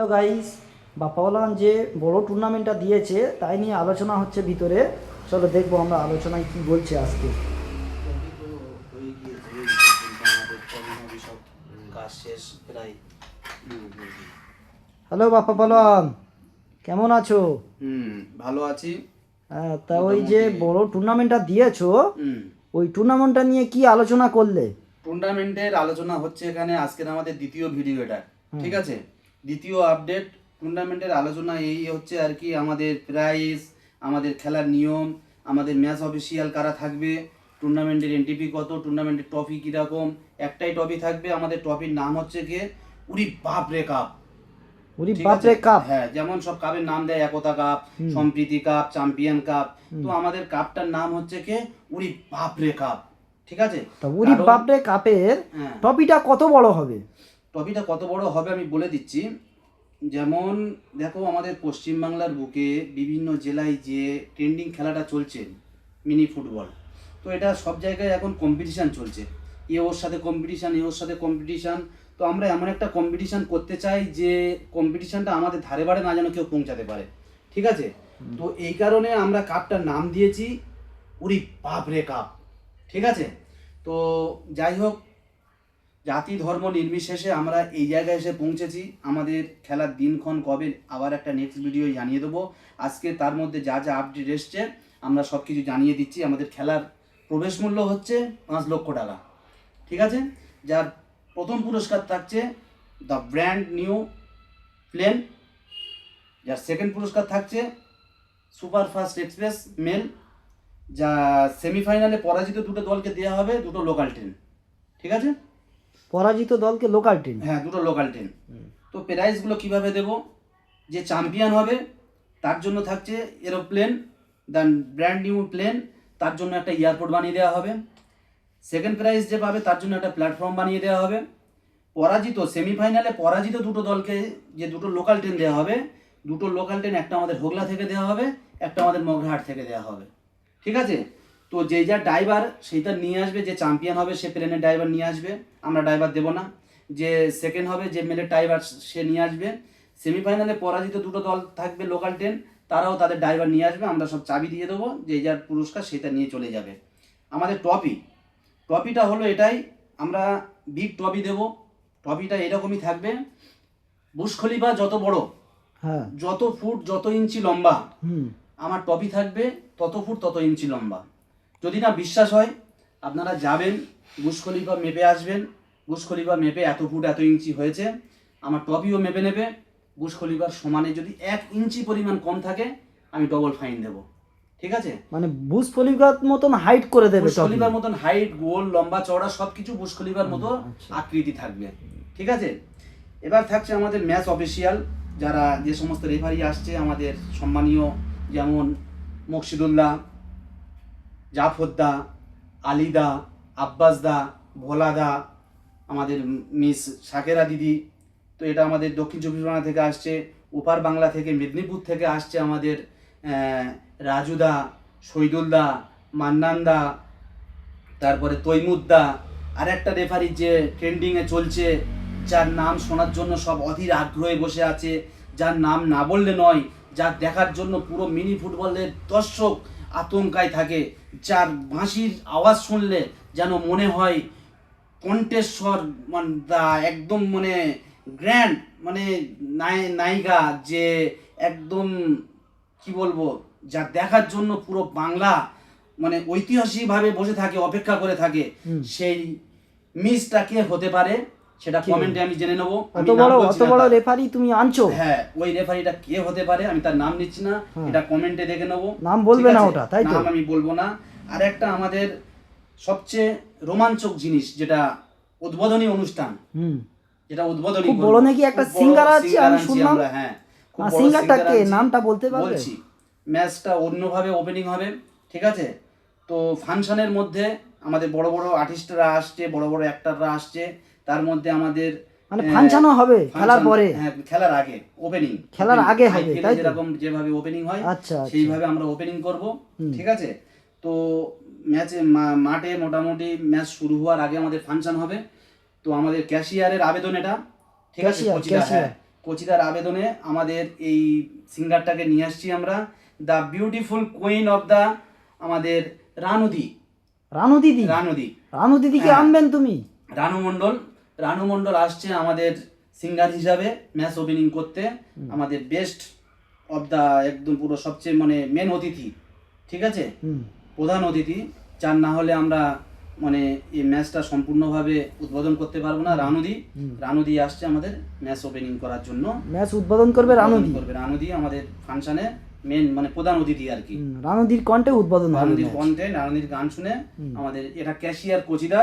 Hello guys বাপ্পাওয়ালান যে বড় টুর্নামেন্টটা দিয়েছে তাই নিয়ে আলোচনা হচ্ছে ভিতরে। চলো দেখব আমরা আলোচনায় কি বলছে আজকে। হয়ে হ্যালো বাপ্পা পালান কেমন আছো? হুম ভালো আছি। হ্যাঁ, তা ওই যে বড় টুর্নামেন্টটা দিয়েছ ওই টুর্নামেন্টটা নিয়ে কি আলোচনা করলে? টুর্নামেন্টের আলোচনা হচ্ছে এখানে আজকের আমাদের দ্বিতীয় ভিডিও এটা ঠিক আছে? দ্বিতীয় আপডেট টুর্নামেন্টের আলোচনা এই হচ্ছে আর কি আমাদের প্রাইস আমাদের খেলার নিয়ম আমাদের ম্যাচ অফিসিয়াল কারা থাকবে টুর্নামেন্টের এনটিপি কত টুর্নামেন্টের ট্রফি কীরকম একটাই ট্রফি থাকবে আমাদের ট্রফির নাম হচ্ছে গিয়ে উরি বাপ রে কাপ উরি বাপরে কাপ হ্যাঁ যেমন সব কাপের নাম দেয় Ekta cup Sampriti cup champion cup তো আমাদের কাপটার নাম হচ্ছে কে? উড়ি বাপরে কাপ ঠিক আছে? তা কারণ- বাপরে কাপের হ্যাঁ। টপিটা কত বড় হবে? টপিটা কত বড় হবে আমি বলে দিচ্ছি। যেমন দেখো আমাদের পশ্চিমবাংলার বুকে বিভিন্ন জেলায় যে ট্রেন্ডিং খেলাটা চলছে মিনি ফুটবল তো এটা সব জায়গায় এখন কম্পিটিশান চলছে। এ ওর সাথে কম্পিটিশান এ ওর সাথে কম্পিটিশান তো আমরা এমন একটা কম্পিটিশান করতে চাই যে কম্পিটিশানটা আমাদের ধারে বাড়ে না যেন কেউ পৌঁছাতে পারে। ঠিক আছে? তো এই কারণে আমরা কাপটার নাম দিয়েছি উরি বাপ রে কাপ ঠিক আছে? তো যাই হোক জাতি ধর্ম নির্বিশেষে আমরা এই জায়গায় এসে পৌঁছেছি। আমাদের খেলার দিনক্ষণ কবে আবার একটা নেক্সট ভিডিও জানিয়ে দেবো। আজকে তার মধ্যে যা যা আপডেট এসছে, আমরা সব কিছু জানিয়ে দিচ্ছি। আমাদের খেলার প্রবেশ মূল্য হচ্ছে পাঁচ লক্ষ টাকা। ঠিক আছে? যার প্রথম পুরস্কার থাকছে দ্য ব্র্যান্ড নিউ প্লেন যার সেকেন্ড পুরস্কার থাকছে সুপার ফাস্ট এক্সপ্রেস মেল। যা সেমিফাইনালে পরাজিত দুটো দলকে দেওয়া হবে, দুটো লোকাল ট্রেন ঠিক আছে? পরাজিত দলকে লোকাল ট্রেন হ্যাঁ দুটো লোকাল ট্রেন তো প্রাইজগুলো কীভাবে দেব? যে চ্যাম্পিয়ন হবে তার জন্য থাকছে aeroplane then brand new plane তার জন্য একটা এয়ারপোর্ট বানিয়ে দেওয়া হবে। সেকেন্ড প্রাইজ যে পাবে তার জন্য একটা প্ল্যাটফর্ম বানিয়ে দেওয়া হবে। পরাজিত সেমিফাইনালে পরাজিত দুটো দলকে যে দুটো লোকাল ট্রেন দেওয়া হবে দুটো লোকাল ট্রেন একটা আমাদের হোগলা থেকে দেওয়া হবে একটা আমাদের মগরাহাট থেকে দেওয়া হবে। ঠিক আছে? তো যে যা ড্রাইভার সেইটা নিয়ে আসবে যে চ্যাম্পিয়ন হবে সে প্লেনের ড্রাইভার নিয়ে আসবে আমরা ড্রাইভার দেবো না। যে সেকেন্ড হবে যে মেলের ড্রাইভার সে নিয়ে আসবে। সেমিফাইনালে পরাজিত দুটো দল থাকবে লোকাল ট্রেন তারাও তাদের ড্রাইভার নিয়ে আসবে আমরা সব চাবি দিয়ে দেবো যে যার পুরস্কার সেটা নিয়ে চলে যাবে। আমাদের ট্রফি ট্রফিটা হলো এটাই আমরা বিগ ট্রফি দেবো। ট্রফিটা এরকমই থাকবে। বুশ খলিফা যত বড় হ্যাঁ। যত ফুট যত ইঞ্চি লম্বা আমার টপি থাকবে তত ফুট তত ইঞ্চি লম্বা। যদি না বিশ্বাস হয় আপনারা যাবেন বুশ খলিফা মেপে আসবেন। বুশ খলিফা মেপে এত ফুট এত ইঞ্চি হয়েছে। আমার টপিও মেপে নেবে। বুশ খলিফার সমানে যদি এক ইঞ্চি পরিমাণ কম থাকে আমি ডবল ফাইন দেব। ঠিক আছে? মানে বুস ফলিকার মতন হাইট করে দেবে বুশ খলিফার মতন হাইট গোল লম্বা চওড়া সব কিছু বুশ খলিফার মতো আচ্ছা। আকৃতি থাকবে। ঠিক আছে? এবার থাকছে আমাদের ম্যাচ অফিসিয়াল যারা যে সমস্ত রেফারি আসছে আমাদের সম্মানীয় যেমন মকসিদুল্লাহ জাফরদা, আলিদা, আব্বাসদা, ভোলাদা, আমাদের মিস সাকেরা দিদি, তো এটা আমাদের দক্ষিণ চব্বিশ পরগনা থেকে আসছে, ওপার বাংলা থেকে, মেদিনীপুর থেকে আসছে আমাদের রাজুদা শহীদুলদা মান্নানদা, তারপরে তৈমুদ্দা আর একটা রেফারি যে ট্রেন্ডিংয়ে চলছে, যার নাম শোনার জন্য সব অধীর আগ্রহে বসে আছে, যার নাম না বললে নয় যা দেখার জন্য পুরো মিনি ফুটবলের দর্শক আতঙ্কায় থাকে। যার বাঁশির আওয়াজ শুনলে যেন মনে হয় কণ্ঠেশ্বর মানে দা একদম মানে গ্র্যান্ড মানে নায়িকা যে একদম কি বলব যা দেখার জন্য পুরো বাংলা মানে ঐতিহাসিকভাবে বসে থাকে অপেক্ষা করে থাকে। সেই মিসটা কে হতে পারে? সেটা কমেন্টে আমি জেনে নেব। অত বড় অত বড় রেফারি তুমি আনছো? হ্যাঁ ওই রেফারিটা কে হতে পারে আমি তার নাম নিচ্ছি না। এটা কমেন্টে দেখে নেব। নাম বলবে না ওটা, তাই তো? নাম আমি বলব না। আর একটা আমাদের সবচেয়ে রোমাঞ্চক জিনিস যেটা উদ্বোধনী অনুষ্ঠান। হুম। যেটা উদ্বোধনী খুব। বড় নাকি একটা singer আছে, আমি শুনলাম। হ্যাঁ। সিঙ্গারটা কে? নামটা বলতে পারবে? বলছি ম্যাচটা অন্যভাবে ওপেনিং হবে ঠিক আছে? তো ফাংশনের মধ্যে আমাদের বড় বড় আর্টিস্টরা আসছে বড় বড় অ্যাক্টররা আসছে। তার মধ্যে আমাদের মানে ফাংশনও হবে খেলার পরে? হ্যাঁ খেলার আগে ওপেনিং খেলার আগে হবে, তাই যেরকম যেভাবে ওপেনিং হয় আচ্ছা আচ্ছা। সেইভাবে আমরা ওপেনিং করব ঠিক আছে? তো ম্যাচে মাঠে মোটামুটি ম্যাচ শুরু হওয়ার আগে আমাদের ফাংশন হবে। তো আমাদের ক্যাশিয়ারের আবেদন এটা ঠিক আছে? Cashier, হ্যাঁ কোচিদার আবেদনে আমাদের এই সিঙ্গারটাকে নিয়ে আসছি আমরা। The beautiful queen of the আমাদের রানুদি। রানু দিদি রানুদি। রানু দিদিকে হ্যাঁ। আনবেন তুমি? রানু মণ্ডল রানু মণ্ডল আসছে আমাদের সিঙ্গার হিসাবে ম্যাচ ওপেনিং করতে। আমাদের বেস্ট অফ দ্য একদম পুরো সবচেয়ে মানে মেন অতিথি ঠিক আছে? প্রধান অতিথি যার না হলে আমরা মানে এই ম্যাচটা সম্পূর্ণভাবে উদ্বোধন করতে পারব না রানুদি। রানুদি আসছে আমাদের ম্যাচ ওপেনিং করার জন্য। ম্যাচ উদ্বোধন করবে রানু উদ্বোধন দি করবে রানুদি আমাদের ফাংশনে মেন মানে প্রধান অতিথি আর কি। রানুদির কণ্ঠে উদ্বোধন রানুদির। কন্টেন্ট রানুদির গান শুনে আমাদের এটা ক্যাশিয়ার কোচিদা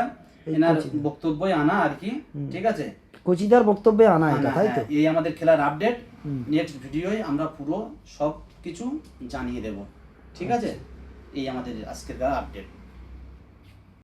এনার বক্তব্যই আনা আর কি ঠিক আছে? কোচিদার বক্তব্যে আনা এটা তাই তো? হ্যাঁ, এই আমাদের খেলার আপডেট। নেক্সট ভিডিওয় আমরা পুরো সব কিছু জানিয়ে দেব ঠিক আছে? এই আমাদের আজকের আপডেট